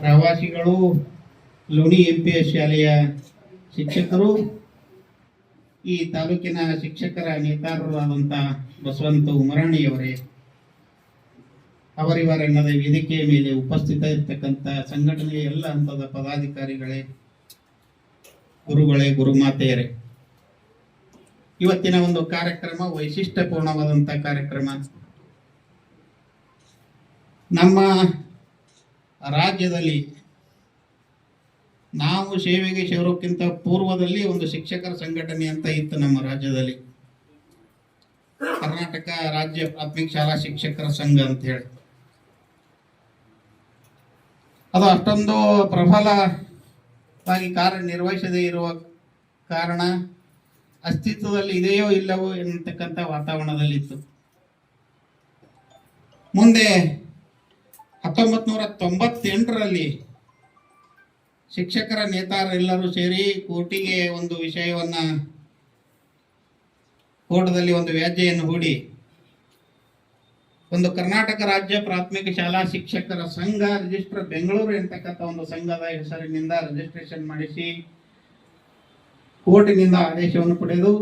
ಪ್ರವಾಸಿಗಳು, ಲೋಣಿ M P S ಶಾಲೆಯ ಶಿಕ್ಷಕರು, ಈ ತಾಲೂಕಿನ ಶಿಕ್ಷಕರ ನೇತಾರರಾದಂಥ ಬಸವಂತ ಉಮರಾಣಿಯವರೇ ಅವರಿವರೆಲ್ಲದ ವೇದಿಕೆಯ ಮೇಲೆ ಉಪಸ್ಥಿತ ಇರ್ತಕ್ಕಂಥ ಸಂಘಟನೆಯ ಎಲ್ಲ ಹಂತದ ಪದಾಧಿಕಾರಿಗಳೇ, ಗುರುಗಳೇ, ಗುರುಮಾತೆಯರೇ. ಇವತ್ತಿನ ಒಂದು ಕಾರ್ಯಕ್ರಮ ವೈಶಿಷ್ಟ್ಯಪೂರ್ಣವಾದಂಥ ಕಾರ್ಯಕ್ರಮ. ನಮ್ಮ ರಾಜ್ಯದಲ್ಲಿ ನಾವು ಸೇವೆಗೆ ಸೇರೋಕ್ಕಿಂತ ಪೂರ್ವದಲ್ಲಿ ಒಂದು ಶಿಕ್ಷಕರ ಸಂಘಟನೆ ಅಂತ ಇತ್ತು ನಮ್ಮ ರಾಜ್ಯದಲ್ಲಿ. ಕರ್ನಾಟಕ ರಾಜ್ಯ ಪ್ರಾಥಮಿಕ ಶಾಲಾ ಶಿಕ್ಷಕರ ಸಂಘ ಅಂತ ಹೇಳಿ. ಅದು ಅಷ್ಟೊಂದು ಪ್ರಬಲವಾಗಿ ಕಾರ್ಯನಿರ್ವಹಿಸದೇ ಇರುವ ಕಾರಣ ಅಸ್ತಿತ್ವದಲ್ಲಿ ಇದೆಯೋ ಇಲ್ಲವೋ ಎನ್ನತಕ್ಕಂಥ ವಾತಾವರಣದಲ್ಲಿತ್ತು. ಮುಂದೆ ಹತ್ತೊಂಬತ್ತು ನೂರ ತೊಂಬತ್ತೆಂಟರಲ್ಲಿ ಶಿಕ್ಷಕರ ನೇತಾರರೆಲ್ಲರೂ ಸೇರಿ ಕೋರ್ಟಿಗೆ ಒಂದು ವಿಷಯವನ್ನ ಕೋಟದಲ್ಲಿ ಒಂದು ವ್ಯಾಜ್ಯೆಯನ್ನು ಹೂಡಿ ಒಂದು ಕರ್ನಾಟಕ ರಾಜ್ಯ ಪ್ರಾಥಮಿಕ ಶಾಲಾ ಶಿಕ್ಷಕರ ಸಂಘ ರಿಜಿಸ್ಟರ್ ಬೆಂಗಳೂರು ಎಂತಕ್ಕಂಥ ಒಂದು ಸಂಘದ ಹೆಸರಿನಿಂದ ರಿಜಿಸ್ಟ್ರೇಷನ್ ಮಾಡಿಸಿ ಕೋರ್ಟಿನಿಂದ ಆದೇಶವನ್ನು ಪಡೆದು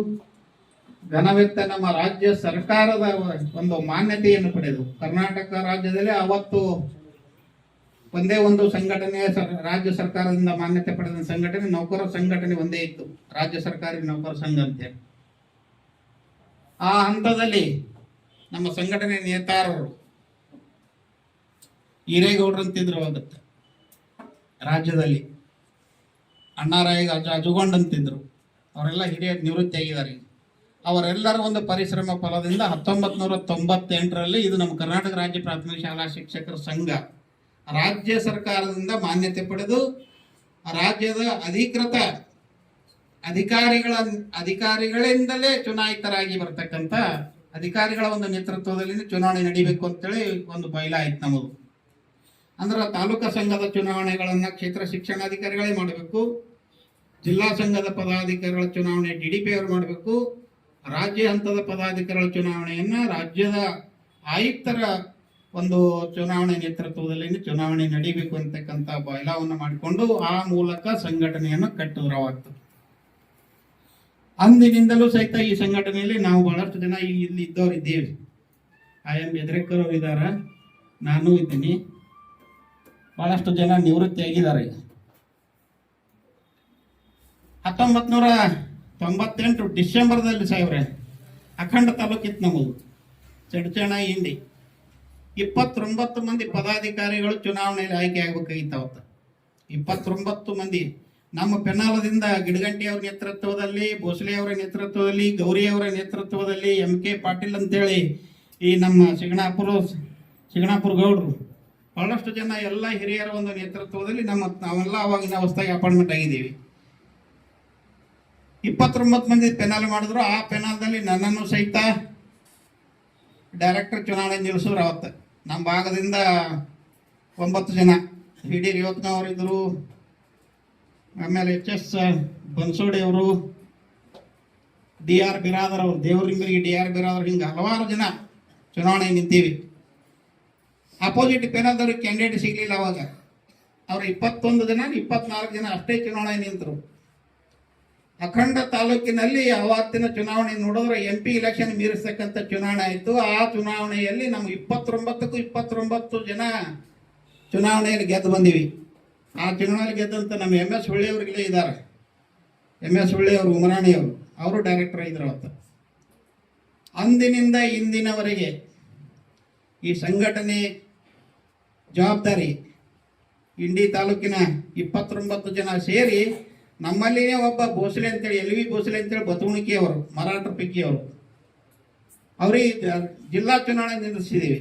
ಘನವೆತ್ತ ನಮ್ಮ ರಾಜ್ಯ ಸರ್ಕಾರದ ಒಂದು ಮಾನ್ಯತೆಯನ್ನು ಪಡೆದು ಕರ್ನಾಟಕ ರಾಜ್ಯದಲ್ಲಿ ಅವತ್ತು ಒಂದೇ ಒಂದು ಸಂಘಟನೆ ರಾಜ್ಯ ಸರ್ಕಾರದಿಂದ ಮಾನ್ಯತೆ ಪಡೆದ ಸಂಘಟನೆ ನೌಕರ ಸಂಘಟನೆ ಒಂದೇ ಇತ್ತು. ರಾಜ್ಯ ಸರ್ಕಾರಿ ನೌಕರ ಸಂಘ ಅಂತೇಳಿ ಆ ಹಂತದಲ್ಲಿ ನಮ್ಮ ಸಂಘಟನೆ ನೇತಾರರು ಹಿರೇಗೌಡರು ಅಂತಿದ್ರು ಆಗುತ್ತೆ ರಾಜ್ಯದಲ್ಲಿ ಅಣ್ಣಾರಾಯ್ ಅಜ ಅಜುಗೊಂಡಂತಿದ್ರು ಅವರೆಲ್ಲ ಹಿರಿಯ ನಿವೃತ್ತಿ ಆಗಿದ್ದಾರೆ. ಅವರೆಲ್ಲರ ಒಂದು ಪರಿಶ್ರಮ ಫಲದಿಂದ ಹತ್ತೊಂಬತ್ತು ನೂರ ತೊಂಬತ್ತೆಂಟರಲ್ಲಿ ಇದು ನಮ್ಮ ಕರ್ನಾಟಕ ರಾಜ್ಯ ಪ್ರಾಥಮಿಕ ಶಾಲಾ ಶಿಕ್ಷಕರ ಸಂಘ. ರಾಜ್ಯ ಸರ್ಕಾರದಿಂದ ಮಾನ್ಯತೆ ಪಡೆದು ರಾಜ್ಯದ ಅಧಿಕೃತ ಅಧಿಕಾರಿಗಳ ಅಧಿಕಾರಿಗಳಿಂದಲೇ ಚುನಾಯಿತರಾಗಿ ಬರ್ತಕ್ಕಂಥ ಅಧಿಕಾರಿಗಳ ಒಂದು ನೇತೃತ್ವದಲ್ಲಿ ಚುನಾವಣೆ ನಡಿಬೇಕು ಅಂತೇಳಿ ಒಂದು ಬಯಲ ಆಯ್ತು ನಮ್ಮದು. ಅಂದ್ರೆ ತಾಲೂಕಾ ಸಂಘದ ಚುನಾವಣೆಗಳನ್ನು ಕ್ಷೇತ್ರ ಶಿಕ್ಷಣಾಧಿಕಾರಿಗಳೇ ಮಾಡಬೇಕು, ಜಿಲ್ಲಾ ಸಂಘದ ಪದಾಧಿಕಾರಿಗಳ ಚುನಾವಣೆ ಡಿ ಡಿ ಪಿ ಅವರು ಮಾಡಬೇಕು, ರಾಜ್ಯ ಹಂತದ ಪದಾಧಿಕಾರಿಗಳ ಚುನಾವಣೆಯನ್ನು ರಾಜ್ಯದ ಆಯುಕ್ತರ ಒಂದು ಚುನಾವಣೆ ನೇತೃತ್ವದಲ್ಲಿ ಚುನಾವಣೆ ನಡೀಬೇಕು ಅಂತಕ್ಕಂಥ ಬಯಲಾವನ್ನು ಮಾಡಿಕೊಂಡು ಆ ಮೂಲಕ ಸಂಘಟನೆಯನ್ನು ಕಟ್ಟುರವಾಗ್ತದೆ ಅಂದಿನಿಂದಲೂ ಸಹಿತ ಈ ಸಂಘಟನೆಯಲ್ಲಿ ನಾವು ಬಹಳಷ್ಟು ಜನ ಇಲ್ಲಿ ಇದ್ದವ್ರು ಇದ್ದೇವೆ. ಐ ಎಂ ಎದ್ರೆಕರ್ ಅವರು ಇದ್ದಾರ, ನಾನು ಇದ್ದೀನಿ. ಬಹಳಷ್ಟು ಜನ ನಿವೃತ್ತಿ ಆಗಿದ್ದಾರೆ. ಹತ್ತೊಂಬತ್ತು ನೂರ ತೊಂಬತ್ತೆಂಟು ಡಿಸೆಂಬರ್ದಲ್ಲಿ ಸಾಹೇಬ್ರೆ, ಅಖಂಡ ತಾಲೂಕಿತ್ತು ನಮ್ಮದು, ಚಡ್ಚಣ ಇಂಡಿ ಇಪ್ಪತ್ತೊಂಬತ್ತು ಮಂದಿ ಪದಾಧಿಕಾರಿಗಳು ಚುನಾವಣೆಯಲ್ಲಿ ಆಯ್ಕೆ ಆಗ್ಬೇಕಾಗಿತ್ತು ಅವತ್ತು. ಇಪ್ಪತ್ತೊಂಬತ್ತು ಮಂದಿ. ನಮ್ಮ ಪೆನಾಲದಿಂದ ಗಿಡಗಂಟಿ ಅವರ ನೇತೃತ್ವದಲ್ಲಿ, ಭೋಸಲೆ ಅವರ ನೇತೃತ್ವದಲ್ಲಿ, ಗೌರಿ ಅವರ ನೇತೃತ್ವದಲ್ಲಿ ಎಂ ಕೆ ಪಾಟೀಲ್ ಅಂತೇಳಿ ಈ ನಮ್ಮ ಶಿಗಣಾಪುರ ಶಿಗಣಾಪುರ ಗೌಡ್ರು. ಬಹಳಷ್ಟು ಜನ ಎಲ್ಲ ಹಿರಿಯರ ಒಂದು ನೇತೃತ್ವದಲ್ಲಿ ನಮ್ಮ ನಾವೆಲ್ಲ ಅವಾಗಿನ ಅವಸ್ಥೆಗೆ ಅಪಾಯಿಂಟ್ಮೆಂಟ್ ಆಗಿದ್ದೀವಿ. ಇಪ್ಪತ್ತೊಂಬತ್ತು ಮಂದಿ ಪೆನಾಲ್ ಮಾಡಿದ್ರು. ಆ ಪೆನಾಲ್ದಲ್ಲಿ ನನ್ನನ್ನು ಸಹಿತ ಡೈರೆಕ್ಟರ್ ಚುನಾವಣೆ ನಿಲ್ಲಿಸಿದ್ರು ಅವತ್ತು. ನಮ್ಮ ಭಾಗದಿಂದ ಒಂಬತ್ತು ಜನ ಡಿ ರೇವತ್ನವರಿದ್ದರು ಆಮೇಲೆ ಎಚ್ ಎಸ್ ಬನ್ಸೋಡಿ ಅವರು, ಡಿ ಆರ್ ಬಿರಾದರ್ ಅವರು ದೇವರಿಂಗರಿಗೆ ಡಿ ಆರ್ ಬಿರಾದರ್, ಹಿಂಗೆ ಹಲವಾರು ಜನ ಚುನಾವಣೆ ನಿಂತೀವಿ. ಅಪೋಸಿಟ್ ಪೆನಲ್ದವ್ರಿಗೆ ಕ್ಯಾಂಡಿಡೇಟ್ ಸಿಗಲಿಲ್ಲ ಅವಾಗ. ಅವ್ರು ಇಪ್ಪತ್ತೊಂದು ಜನ, ಇಪ್ಪತ್ನಾಲ್ಕು ಜನ ಅಷ್ಟೇ ಚುನಾವಣೆ ನಿಂತರು. ಅಖಂಡ ತಾಲೂಕಿನಲ್ಲಿ ಅವತ್ತಿನ ಚುನಾವಣೆ ನೋಡಿದ್ರೆ ಎಂ ಪಿ ಇಲೆಕ್ಷನ್ ಮೀರಿಸ್ತಕ್ಕಂಥ ಚುನಾವಣೆ ಆಯಿತು. ಆ ಚುನಾವಣೆಯಲ್ಲಿ ನಮ್ಗೆ ಇಪ್ಪತ್ತೊಂಬತ್ತಕ್ಕೂ ಇಪ್ಪತ್ತೊಂಬತ್ತು ಜನ ಚುನಾವಣೆಯಲ್ಲಿ ಗೆದ್ದು ಬಂದೀವಿ. ಆ ಚುನಾವಣೆಯಲ್ಲಿ ಗೆದ್ದಂತ ನಮ್ಮ ಎಂ ಎಸ್ ಹೊಳ್ಳಿಯವ್ರಿಗೆಲ್ಲೇ ಇದ್ದಾರೆ. ಎಂ ಎಸ್ ಹೊಳ್ಳಿಯವರು ಉಮರಾಣಿ ಅವರು ಅವರು ಡೈರೆಕ್ಟರ್ ಇದ್ರು ಅವತ್ತು. ಅಂದಿನಿಂದ ಇಂದಿನವರೆಗೆ ಈ ಸಂಘಟನೆ ಜವಾಬ್ದಾರಿ ಇಂಡಿ ತಾಲೂಕಿನ ಇಪ್ಪತ್ತೊಂಬತ್ತು ಜನ ಸೇರಿ ನಮ್ಮಲ್ಲಿನೇ ಒಬ್ಬ ಭೋಸಲೆ ಅಂತೇಳಿ, ಎಲ್ ವಿ ಭೋಸಲೆ ಅಂತೇಳಿ ಬತವಣಿಕೆಯವರು ಮರಾಠ ಪಿಕ್ಕಿಯವರು. ಅವರಿಗೆ ಜಿಲ್ಲಾ ಚುನಾವಣೆ ನಿಲ್ಲಿಸಿದ್ದೀವಿ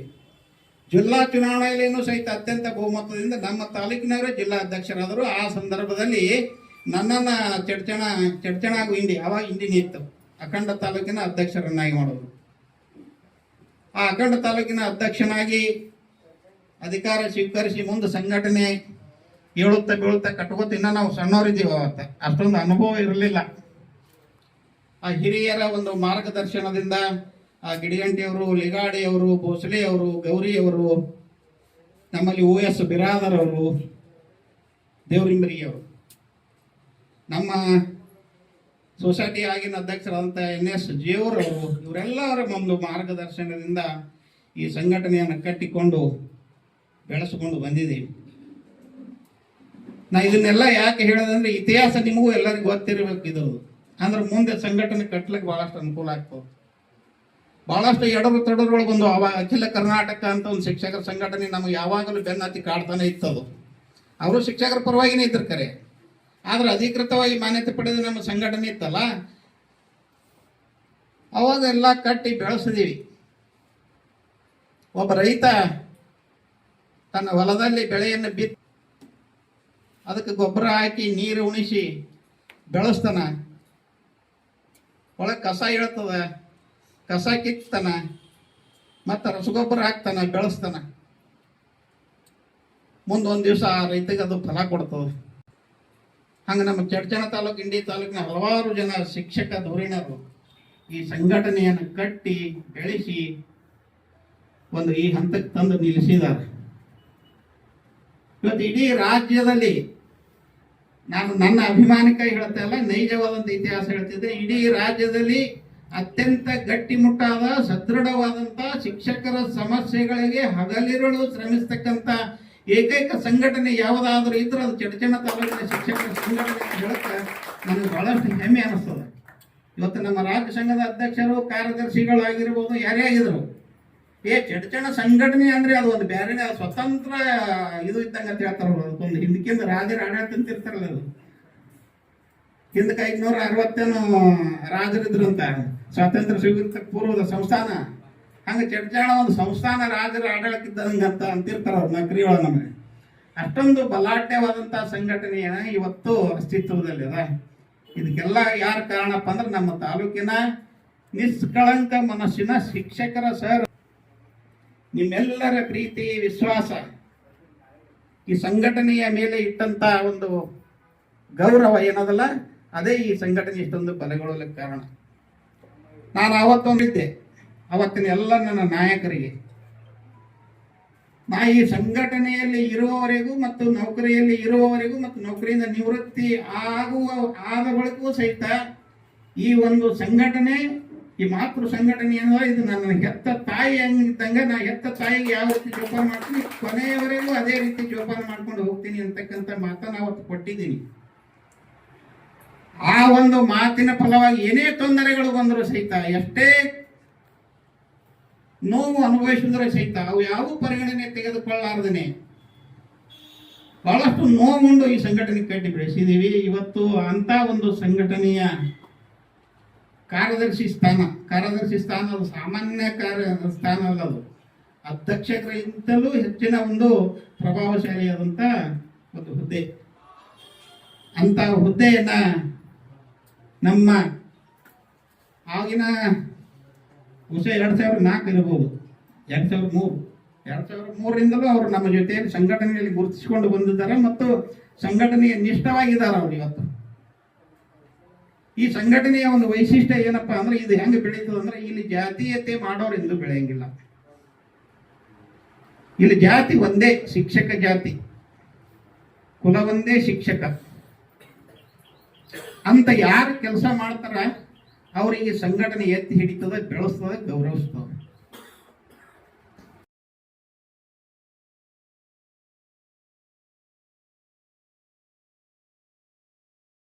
ಜಿಲ್ಲಾ ಚುನಾವಣೆಯಲ್ಲಿಯೂ ಸಹಿತ ಅತ್ಯಂತ ಬಹುಮತದಿಂದ ನಮ್ಮ ತಾಲೂಕಿನವರೇ ಜಿಲ್ಲಾ ಅಧ್ಯಕ್ಷರಾದರು. ಆ ಸಂದರ್ಭದಲ್ಲಿ ನನ್ನನ್ನು ಚಡ್ಚಣ ಚಡ್ಚಣ ಹಾಗೂ ಇಂಡಿ ಅವಾಗ ಇಂಡಿನಿ ಇತ್ತು ಅಖಂಡ ತಾಲೂಕಿನ ಅಧ್ಯಕ್ಷರನ್ನಾಗಿ ಮಾಡೋದು. ಆ ಅಖಂಡ ತಾಲೂಕಿನ ಅಧ್ಯಕ್ಷನಾಗಿ ಅಧಿಕಾರ ಸ್ವೀಕರಿಸಿ ಮುಂದೆ ಸಂಘಟನೆ ಏಳುತ್ತಾ ಬೀಳುತ್ತಾ ಕಟ್ಕೋತ ಇನ್ನ ನಾವು ಸಣ್ಣವರಿದ್ದೀವಿ ಅವತ್ತ ಅಷ್ಟೊಂದು ಅನುಭವ ಇರಲಿಲ್ಲ. ಆ ಹಿರಿಯರ ಒಂದು ಮಾರ್ಗದರ್ಶನದಿಂದ ಆ ಗಿಡಿಗಂಟಿಯವರು ಲಿಗಾಡಿಯವರು, ಭೋಸಲೆಯವರು, ಗೌರಿಯವರು, ನಮ್ಮಲ್ಲಿ ಓ ಎಸ್ ಬಿರಾದರ್ ಅವರು ದೇವರಿಂಬರಿಯವರು. ನಮ್ಮ ಸೊಸೈಟಿ ಆಗಿನ ಅಧ್ಯಕ್ಷರಾದಂಥ ಎನ್ ಎಸ್ ಜಿಯವರವರು ಇವರೆಲ್ಲರ ಒಂದು ಮಾರ್ಗದರ್ಶನದಿಂದ ಈ ಸಂಘಟನೆಯನ್ನು ಕಟ್ಟಿಕೊಂಡು ಬೆಳೆಸಿಕೊಂಡು ಬಂದಿದ್ದೀವಿ. ನಾ ಇದನ್ನೆಲ್ಲ ಯಾಕೆ ಹೇಳೋದಂದ್ರೆ ಇತಿಹಾಸ ನಿಮಗೂ ಎಲ್ಲರಿಗೂ ಗೊತ್ತಿರಬೇಕು ಇದು. ಅಂದ್ರೆ ಮುಂದೆ ಸಂಘಟನೆ ಕಟ್ಟಲಿಕ್ಕೆ ಬಹಳಷ್ಟು ಅನುಕೂಲ ಆಗ್ತದೆ. ಬಹಳಷ್ಟು ಎಡರು ತಡರುಗಳು ಒಂದು ಅಖಿಲ ಕರ್ನಾಟಕ ಅಂತ ಒಂದು ಶಿಕ್ಷಕರ ಸಂಘಟನೆ ನಮಗೆ ಯಾವಾಗಲೂ ಬೆನ್ನತ್ತಿ ಕಾಡ್ತಾನೆ ಇತ್ತದು. ಅವರು ಶಿಕ್ಷಕರ ಪರವಾಗಿನೇ ಇದ್ರು ಕರೆ. ಆದ್ರೆ ಅಧಿಕೃತವಾಗಿ ಮಾನ್ಯತೆ ಪಡೆದ ನಮ್ಮ ಸಂಘಟನೆ ಇತ್ತಲ್ಲ? ಅವಾಗ ಎಲ್ಲ ಕಟ್ಟಿ ಬೆಳೆಸಿದೀವಿ. ಒಬ್ಬ ರೈತ ತನ್ನ ಹೊಲದಲ್ಲಿ ಬೆಳೆಯನ್ನು ಬಿತ್ತಿ ಅದಕ್ಕೆ ಗೊಬ್ಬರ ಹಾಕಿ ನೀರು ಉಣಿಸಿ ಬೆಳೆಸ್ತಾನ. ಒಳಗೆ ಕಸ ಇಳ್ತದ, ಕಸ ಕಿತ್ತಾನ ಮತ್ತು ರಸಗೊಬ್ಬರ ಹಾಕ್ತಾನ, ಬೆಳೆಸ್ತಾನ. ಮುಂದೊಂದು ದಿವಸ ಆ ರೈತಗೆ ಅದು ಫಲ ಕೊಡ್ತದೆ. ಹಂಗೆ ನಮ್ಮ ಚಡ್ಚಣ ತಾಲೂಕು, ಇಂಡಿ ತಾಲೂಕಿನ ಹಲವಾರು ಜನ ಶಿಕ್ಷಕ ಧೋರಣರು ಈ ಸಂಘಟನೆಯನ್ನು ಕಟ್ಟಿ ಬೆಳೆಸಿ ಒಂದು ಈ ಹಂತಕ್ಕೆ ತಂದು ನಿಲ್ಲಿಸಿದ್ದಾರೆ. ಇವತ್ತು ಇಡೀ ರಾಜ್ಯದಲ್ಲಿ ನಾನು ನನ್ನ ಅಭಿಮಾನಕ್ಕೆ ಹೇಳ್ತಾ ಇಲ್ಲ ನೈಜವಾದಂಥ ಇತಿಹಾಸ ಹೇಳ್ತಿದ್ದೆ. ಇಡೀ ರಾಜ್ಯದಲ್ಲಿ ಅತ್ಯಂತ ಗಟ್ಟಿಮುಟ್ಟಾದ ಸದೃಢವಾದಂಥ ಶಿಕ್ಷಕರ ಸಮಸ್ಯೆಗಳಿಗೆ ಹಗಲಿರುಳು ಶ್ರಮಿಸ್ತಕ್ಕಂಥ ಏಕೈಕ ಸಂಘಟನೆ ಯಾವುದಾದ್ರೂ ಇದ್ರೆ ಅದು ಚಡಚಣ ತಾಲೂಕಿನ ಶಿಕ್ಷಕರ ಸಂಘಟನೆ ಹೇಳಕ್ಕೆ ನನಗೆ ಬಹಳಷ್ಟು ಹೆಮ್ಮೆ ಅನಿಸ್ತದೆ. ಇವತ್ತು ನಮ್ಮ ರಾಜ್ಯ ಸಂಘದ ಅಧ್ಯಕ್ಷರು, ಕಾರ್ಯದರ್ಶಿಗಳಾಗಿರ್ಬೋದು ಯಾರೇ ಆಗಿದ್ರು ಏ ಚಡಚಣ ಸಂಘಟನೆ ಅಂದ್ರೆ ಅದು ಒಂದು ಬೇರೆ ಸ್ವತಂತ್ರ ಇದು ಇದ್ದಂಗೆ ಅಂತ ಹೇಳ್ತಾರ ಅದಕ್ಕೊಂದು ಹಿಂದಕ್ಕಿಂದ ರಾಜರ ಆಡಳಿತ ಅಂತ ಇರ್ತಾರಲ್ಲ ಅದು. ಹಿಂದಕ್ಕೆ ಐದ್ನೂರ ಅರವತ್ತೇನು ಅಂತ ಸ್ವಾತಂತ್ರ್ಯ ಸ್ವೀಕೃತ ಪೂರ್ವದ ಸಂಸ್ಥಾನ. ಹಂಗೆ ಚಡ್ಚಾಣ ಒಂದು ಸಂಸ್ಥಾನ ರಾಜರ ಆಡಳಿತ ಇದ್ದಂಗೆ ಅಂತ ಅಂತಿರ್ತಾರ ಅವ್ರು, ನಕರಿ ಒಳ ನಮಗೆ. ಅಷ್ಟೊಂದು ಬಲಾಢ್ಯವಾದಂತಹ ಸಂಘಟನೆಯ ಇವತ್ತು ಅಸ್ತಿತ್ವದಲ್ಲಿ ಅದ. ಇದಕ್ಕೆಲ್ಲ ಯಾರು ಕಾರಣಪ್ಪ ಅಂದ್ರೆ ನಮ್ಮ ತಾಲೂಕಿನ ನಿಷ್ಕಳಂಕ ಮನಸ್ಸಿನ ಶಿಕ್ಷಕರ ಸರ್ ನಿಮ್ಮೆಲ್ಲರ ಪ್ರೀತಿ, ವಿಶ್ವಾಸ ಈ ಸಂಘಟನೆಯ ಮೇಲೆ ಇಟ್ಟಂತ ಒಂದು ಗೌರವ ಏನದಲ್ಲ, ಅದೇ ಈ ಸಂಘಟನೆ ಇಷ್ಟೊಂದು ಬಲಗೊಳ್ಳಲಿಕ್ಕೆ ಕಾರಣ. ನಾನು ಆವತ್ತೊಂದಿದ್ದೆ ಅವತ್ತಿನ ಎಲ್ಲ ನನ್ನ ನಾಯಕರಿಗೆ. ನಾ ಈ ಸಂಘಟನೆಯಲ್ಲಿ ಇರುವವರೆಗೂ ಮತ್ತು ನೌಕರಿಯಲ್ಲಿ ಇರುವವರೆಗೂ ಮತ್ತು ನೌಕರಿಯಿಂದ ನಿವೃತ್ತಿ ಆಗುವ, ಆದ ಬಳಿಕೂ ಸಹಿತ ಈ ಒಂದು ಸಂಘಟನೆ ಈ ಮಾತೃ ಸಂಘಟನೆ ಏನೋ? ಇದು ನನ್ನ ಹೆತ್ತ ತಾಯಿ ಹಂಗಿದ್ದಂಗೆ ನಾ ಹೆತ್ತ ತಾಯಿಗೆ ಯಾವ ರೀತಿ ಜೋಪಾನ ಮಾಡ್ತೀನಿ? ಕೊನೆಯವರೆಗೂ ಅದೇ ರೀತಿ ಜೋಪಾನ ಮಾಡ್ಕೊಂಡು ಹೋಗ್ತೀನಿ ಅಂತಕ್ಕಂಥ ಮಾತನ್ನು ಅವತ್ತು ಕೊಟ್ಟಿದ್ದೀನಿ. ಆ ಒಂದು ಮಾತಿನ ಫಲವಾಗಿ ಏನೇ ತೊಂದರೆಗಳು ಬಂದರೂ ಸಹಿತ, ಎಷ್ಟೇ ನೋವು ಅನುಭವಿಸಿದ್ರೆ ಸಹಿತ, ಅವು ಯಾವ ಪರಿಗಣನೆ ತೆಗೆದುಕೊಳ್ಳಾರ್ದನೆ, ಬಹಳಷ್ಟು ನೋವುಂಡು ಈ ಸಂಘಟನೆ ಕಟ್ಟಿ ಬೆಳೆಸಿದ್ದೀವಿ ಇವತ್ತು ಅಂತ ಒಂದು ಸಂಘಟನೆಯ ಕಾರ್ಯದರ್ಶಿ ಸ್ಥಾನ. ಕಾರ್ಯದರ್ಶಿ ಸ್ಥಾನ ಸಾಮಾನ್ಯ ಕಾರ್ಯ ಸ್ಥಾನ ಅಲ್ಲ ಅದು. ಅಧ್ಯಕ್ಷರಿಗಿಂತಲೂ ಹೆಚ್ಚಿನ ಒಂದು ಪ್ರಭಾವಶಾಲಿಯಾದಂಥ ಒಂದು ಹುದ್ದೆ. ಅಂತ ಹುದ್ದೆಯನ್ನು ನಮ್ಮ ಆಗಿನ ವರ್ಷ ಎರಡು ಸಾವಿರದ ನಾಲ್ಕು ಇರ್ಬೋದು. ಎರಡು ಸಾವಿರದ ಮೂರು. ಎರಡು ಸಾವಿರದ ಮೂರರಿಂದಲೂ ಅವರು ನಮ್ಮ ಜೊತೆಯಲ್ಲಿ ಸಂಘಟನೆಯಲ್ಲಿ ಗುರುತಿಸಿಕೊಂಡು ಬಂದಿದ್ದಾರೆ ಮತ್ತು ಸಂಘಟನೆಯ ನಿಷ್ಠವಾಗಿದ್ದಾರೆ ಅವರು ಇವತ್ತು. ಈ ಸಂಘಟನೆಯ ಒಂದು ವೈಶಿಷ್ಟ್ಯ ಏನಪ್ಪಾ ಅಂದ್ರೆ ಇದು ಹೆಂಗೆ ಬೆಳೀತದೆ ಅಂದ್ರೆ ಇಲ್ಲಿ ಜಾತೀಯತೆ ಮಾಡೋರು ಎಂದು ಬೆಳೆಯಂಗಿಲ್ಲ. ಇಲ್ಲಿ ಜಾತಿ ಒಂದೇ, ಶಿಕ್ಷಕ ಜಾತಿ. ಕುಲ ಒಂದೇ, ಶಿಕ್ಷಕ. ಅಂತ ಯಾರು ಕೆಲಸ ಮಾಡ್ತಾರ, ಅವರಿಗೆ ಸಂಘಟನೆ ಎತ್ತಿ ಹಿಡಿತದ, ಬೆಳೆಸ್ತದ, ಗೌರವಿಸ್ತದ.